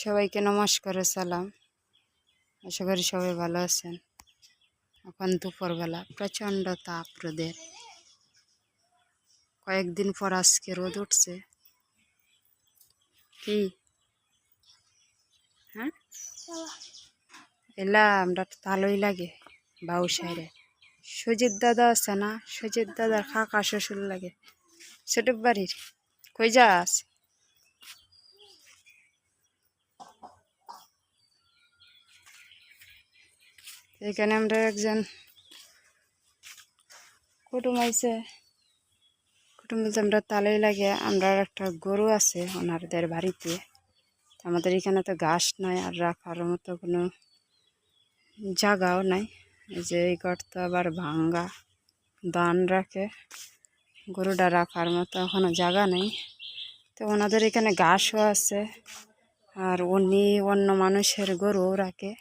সবাইকে নমস্কার সালাম। আশা করি সবাই ভালো আছেন। এখন দুপুরবেলা, প্রচণ্ড তাপ রোদের। কয়েকদিন পর আজকে রোদ উঠছে। কি? হ্যাঁ? এলা আমরা ভালোই লাগে বাউ সাইরে সুজিত দাদা আছে না? সুজিত দাদার কাকা, শ্বশুর লাগে। ছোট বাড়ির কই যাস? এখানে আমরা একজন কুটুম আইছে। কুটুম বলতে আমরা তালেই লাগে, আমরা একটা গরু আছে ওনারদের বাড়িতে। আমাদের এখানে তো ঘাস নাই আর রাখার মতো কোনো জায়গাও নাই। যে এই ঘরটা আবার ভাঙ্গা দান রাখে। গরুটা রাখার মতো কোনো জায়গা নেই। তো ওনাদের এখানে ঘাসও আছে আর উনি অন্য মানুষের গরুও রাখে।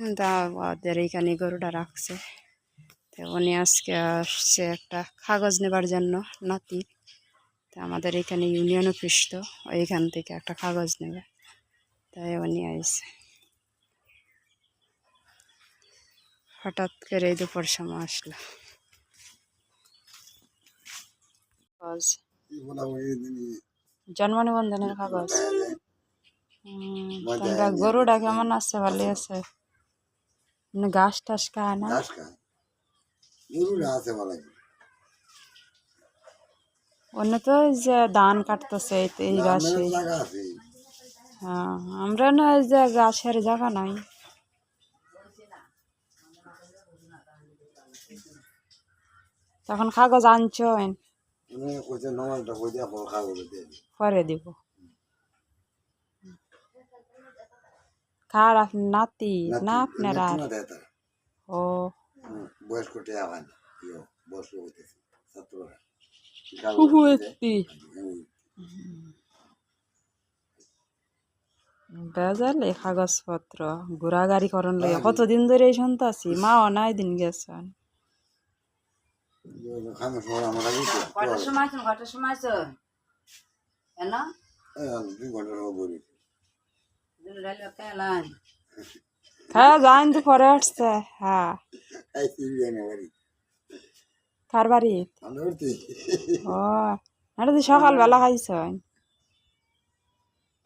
তা ওদের এইখানে গরুটা রাখছে। তো উনি আজকে আসছে একটা কাগজ নেবার জন্য, নাতি। তো আমাদের এখানে ইউনিয়ন অফিস তো, ওইখান থেকে একটা কাগজ নেবে। তাই উনি আসছে হঠাৎ করে এই দুপুর সময় আসলো। কাগজ। জন্ম নিবন্ধনের কাগজ। গরুটা কেমন আছে? ভালো আছে। মানে ঘাস টাস খায় না। ঘাস খায়। গরুরা আছে বলে। অন্য তো যে ধান কাটতেছে এই ঘাসে হ্যাঁ আমরা না যে ঘাসের জায়গা নাই। তখন কাগজ আনছো। পরে দিব। কার নাতি না আপনার। ও বয়স্ক বেজাল এই কাগজপত্র ঘোরাগাড়ি করন লইয়া কতদিন ধরে এই শুনতাছি মাও নাই দিন গেছেন সময় কটার সময় আছেন কটার সময় দুই ঘণ্টার হ্যাঁ যাইন তো পরে আসছে হ্যাঁ। কার বাড়ি? ও এটা তো সকালবেলা খাইছেন।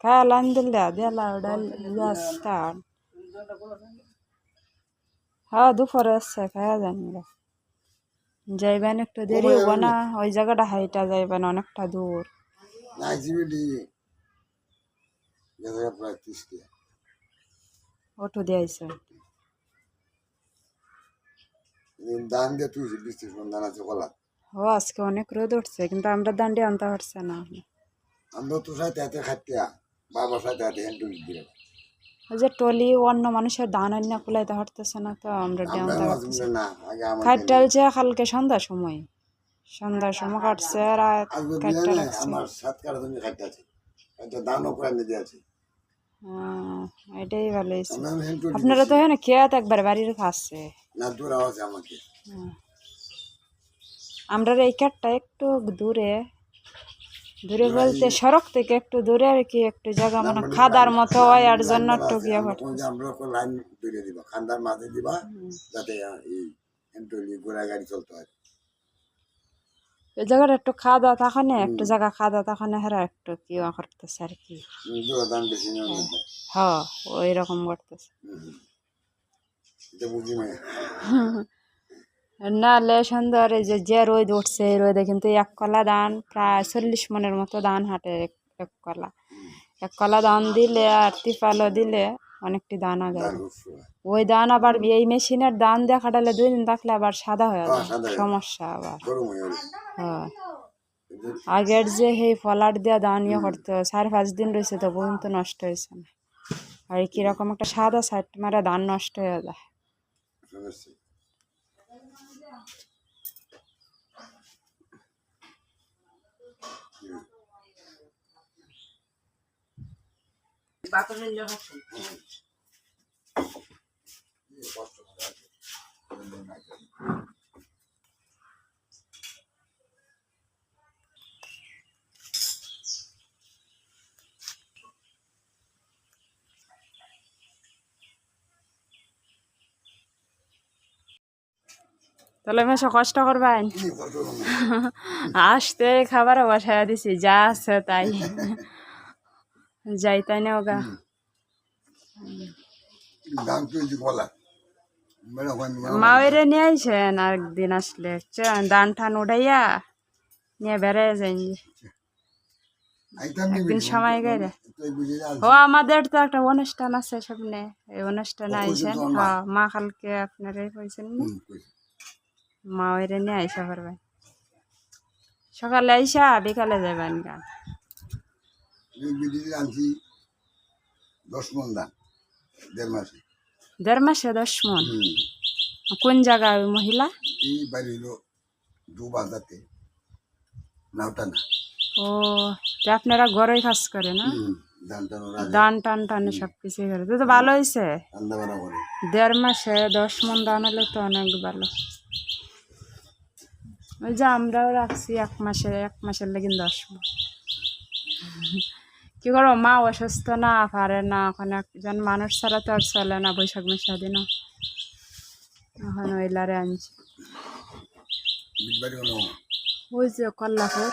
খায় লাইন দিলে দিলা ডাল স্টার্ট। হ্যাঁ দুপুরে আসছে খায়া জানি যাইবেন একটু দেরি হব না ওই জায়গাটা হাইটা যাইবেন অনেকটা দূর। না প্রায় ত্রিশ অটো দান দিয়ে তুই বিশ ত্রিশ মন দান আছে কলা। ও আজকে অনেক রোদ উঠছে কিন্তু আমরা দান্ডি আনতে পারছে না। আমরা তো সাথে হাতে বাবার সাথে হাতে হ্যান্ড টুলি দিয়ে ওই যে টলি অন্য মানুষের দান কুলাইতে পারতেছে না তো আমরা কালকে সন্ধ্যার সময় সন্ধ্যার সময় কাটছে আর আজকে কাটটা রাখছে আমার সাত কাটা তুমি খাইতে আছে। একটা দানও করে দিয়ে আছে। এটাই ভালো হয়েছে। আপনারা তো খেয়াত একবার বাড়ির না দূর আওয়াজ আমাকে। আমরা এই কাঠটা একটু দূরে দূরে বলতে সড়ক থেকে একটু দূরে আর কি একটু জায়গা মানে খাদার মতো হয় আর জন্য একটু গিয়ে আমরা কোন যে আমরা কোন লাইন দূরে দিবা খান্দার মাঝে দিবা যাতে এই ঘোড়া গাড়ি চলতে হয়। এই জায়গাটা একটু খাওয়া থাকে না একটু জায়গা খাওয়া থাকে না হেরা একটু কি করতেছে আর কি। দান। হ্যাঁ ওই রকম করতেছে। না লে সুন্দর এই যে যে রোদ উঠছে এই রোদে কিন্তু এক কলা ধান প্রায় চল্লিশ মনের মতো দান হাটে এক- কলা। এক কলা ধান দিলে আর তিপালও দিলে অনেকটি দানা গেল ওই দান আবার এই মেশিনের দান দেখা খাটালে দুই দিন থাকলে আবার সাদা হয়ে যায়। সমস্যা আবার। হ্যাঁ। আগের যে সেই ফলার দিয়ে দান ইয়ে করতো চার পাঁচ দিন রয়েছে তো কিন্তু নষ্ট হয়েছে না। আর কীরকম একটা সাদা সাইট মারা দান নষ্ট হয়ে যায়। বাতাসের তাহলে মেশো কষ্ট করবেন? আসতে খাবার বসায় দিছি যা আছে তাই। যাই তাই না ওগা মাওয়েরে নিয়ে আইসেন একদিন আসলে ধান টান উঠাইয়া নিয়ে বেড়ে যাই একদিন সময় গেলে। ও আমাদের তো একটা অনুষ্ঠান আছে সামনে এই অনুষ্ঠানে আইসেন মা? কালকে আপনারাই কইছেন না। কইছে। মাওয়েরে নিয়ে আইসা পারবেন সকালে আইসা বিকালে যাবেন গান আনছি দশ মন দাম দেড় মাসে। দেড় মাসে দশ মন? কোন জায়গায় ওই মহিলা? এই বাড়ি হলো দু বাজাতে ও আপনারা ঘরেই কাজ করে না? ধান টান টান টানে সব কিছু করে। তো ভালো হয়েছে দেড় মাসে দশ মন দান হলে তো অনেক ভালো। ওই যে আমরাও রাখছি এক মাসে এক মাসের লেগে দশ কি করব? মা অসুস্থ না পারে না। এখন একজন মানুষ ছাড়া তো আর চলে না বৈশাখ মাসে দিনও এখন ওইলারে আনছি। ওই যে কল্লাপুর।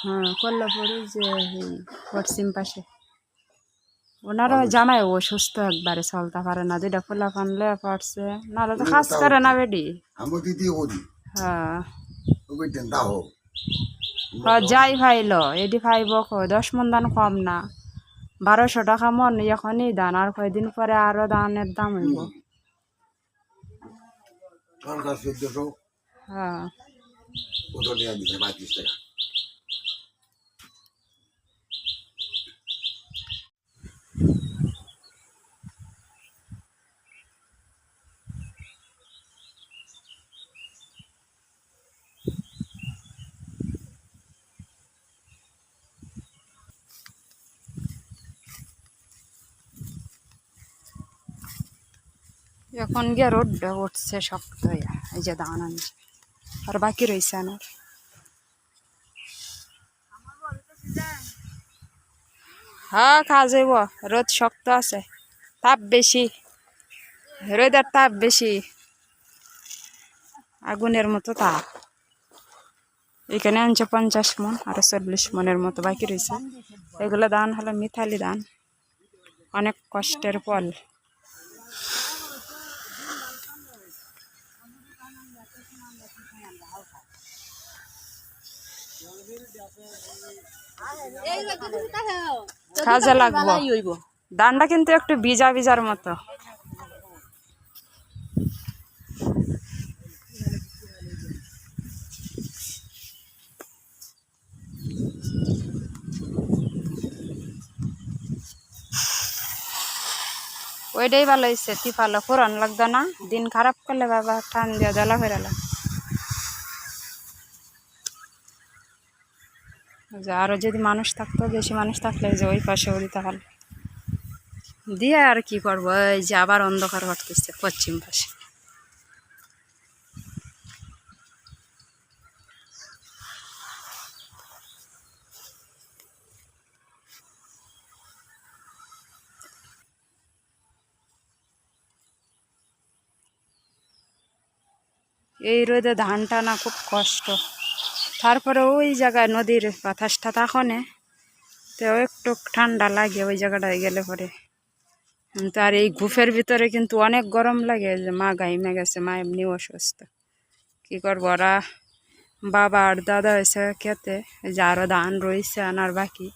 হ্যাঁ কল্লাপুর ওই যে পশ্চিম পাশে। ওনারও জামাই অসুস্থ একবারে চলতে পারে না। দুইটা ফুলা ফানলে পড়ছে নাহলে তো কাজ করে না বেডি আমি দিদি হ্যাঁ। যাই ফাইল এডি ফাইব দশ মন দান কম না। বারোশো টাকা মন এখনই দান আর কয়দিন পরে আরও দানের দাম হইব। হ্যাঁ। এখন গিয়ে রোড উঠছে শক্ত এই যে দান আনছে। আর বাকি রয়েছে আমার হ্যাঁ খাওয়া যাইব। রোদ শক্ত আছে। তাপ বেশি। রোদের তাপ বেশি। আগুনের মতো তাপ। এখানে আনছে পঞ্চাশ মন আর চল্লিশ মনের মতো বাকি রয়েছে এগুলো দান হলো মিথালি দান অনেক কষ্টের ফল। কাজে লাগবো। দানটা কিন্তু একটু ভিজা ভিজার মতো। ওইটাই ভালো হয়েছে তিপালো পুরান লাগতো না দিন খারাপ করলে বাবা টান দিয়ে জ্বালা ফেরালাম যে আরও যদি মানুষ থাকতো, বেশি মানুষ থাকলে যে ওই পাশেও পারলে দিয়ে আর কি করব? এই যে আবার অন্ধকার ঘটতেছে পশ্চিম পাশে। এই রোদে ধান টানা খুব কষ্ট। তারপরে ওই জায়গায় নদীর বাতাসটা তখনে তো একটু ঠান্ডা লাগে ওই জায়গাটায় গেলে পরে। কিন্তু আর এই গুফের ভিতরে কিন্তু অনেক গরম লাগে যে মা গাইমে গেছে, মা এমনি অসুস্থ। কি করব, ওরা বাবা আর দাদা হয়েছে খেতে যে আরও ধান রয়েছে, আনার বাকি।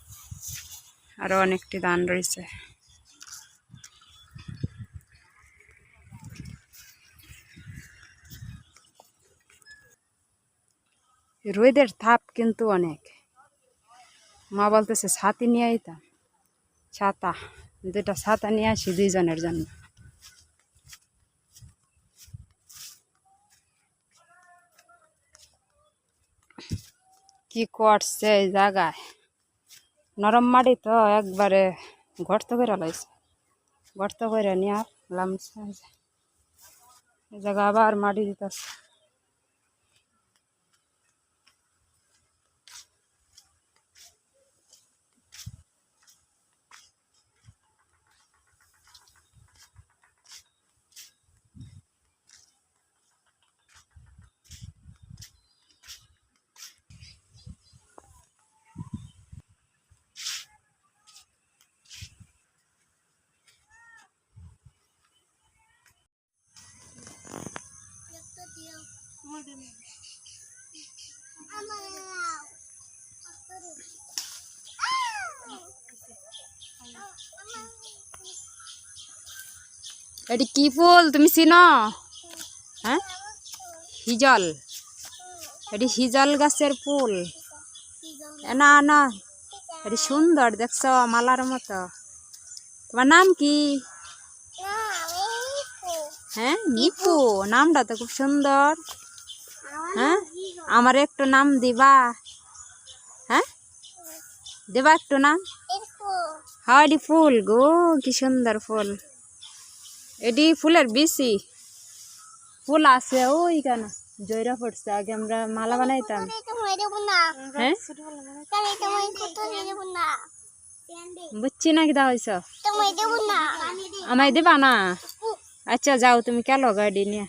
আরও অনেকটি ধান রয়েছে। রোদের তাপ কিন্তু অনেক। মা বলতেছে, ছাতি নিয়ে আইতাম ছাতা দুটা ছাতা নিয়ে আসি দুইজনের জন্য। কি করছে এই জায়গায়? নরম মাটি তো একবারে গর্ত করে লাইছে। গর্ত করে নিয়ে লামছে এই জায়গা আবার মাটি দিতেছে। এটি কি ফুল? তুমি চিনো? হ্যাঁ? হিজল। এটি হিজল গাছের ফুল। এ না না। এটি সুন্দর দেখছ মালার মতো। তোমার নাম কি? হ্যাঁ নিপু। নামটা তো খুব সুন্দর। হ্যাঁ? আমার একটু নাম দিবা। হ্যাঁ? দেবা একটু নাম? হ্যাঁ এটি ফুল গো কি সুন্দর ফুল। এটি ফুলের বেশি ফুল আছে ওই কেন? জয়রা পড়ছে, আগে আমরা মালা বানাইতাম। হ্যাঁ? বুঝছি না কি দা হয়েছ আমায় দেবা না? আচ্ছা যাও, তুমি কেলো গাড়ি নিয়ে?